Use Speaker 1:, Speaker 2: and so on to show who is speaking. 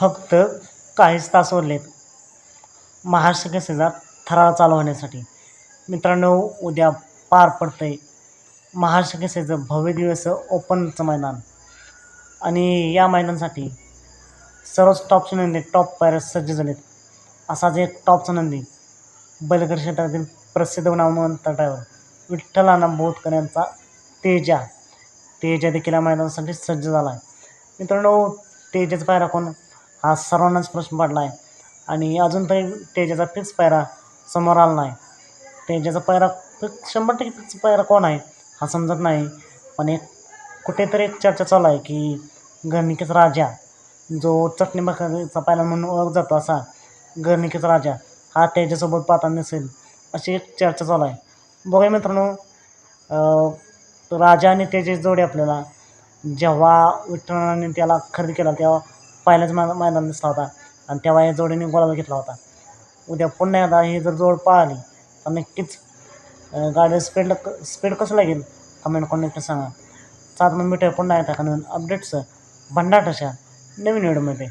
Speaker 1: फक्त काहीच तास उरलेत. महाराष्ट्र केसरीचा थरार चालू होण्यासाठी. मित्रांनो उद्या पार पडतं आहे महाराष्ट्र केसरीचं भव्य दिवस ओपनचं मैदान. आणि या मैदानासाठी सर्वच टॉपचे नंदी टॉप पायऱ्या सज्ज झालेत. असाच एक टॉपचा नंदी बलकर क्षेत्रातील प्रसिद्ध नामवंत ड्रायव्हर विठ्ठल अण्णा बोटकर यांचा तेजा. तेजा देखील या मैदानासाठी सज्ज झाला आहे मित्रांनो तेजाचा पायरा कोण? हा सर्वांनाच प्रश्न पडला आहे आणि अजून तरी तेजाचा फिक्स पायरा समोर आला नाही. तेजाचा पायरा फिक्स शंभर टक्के फिक्स पायरा कोण आहे? हा समजत नाही. पण एक कुठेतरी एक चर्चा चालू आहे की गर्णिकेचा राजा जो चटणी भाकरीचा पायरा म्हणून ओळख जातो असा गर्णिकेचा राजा हा तेजासोबत पाहताना दिसेल. अशी एक चर्चा चालू आहे. बघा मित्रांनो राजा आणि तेजाची जोडी आपल्याला जेव्हा विठ्ठलाने त्याला खरेदी केला तेव्हा पहिल्याच मा मैदान दिसला होता. आणि तेव्हा या जोडीने गोळाला घेतला होता. उद्या पुन्हा एकदा ही जर जोड पाहिली तर नक्कीच गाडी स्पीडला क स्पीड कसं लागेल? कमेंट करून नक्की सांगा. सात मिनिट पुन्हा येतात का नवीन अपडेट्स भंडार तशा नवीन व्हिडिओमध्ये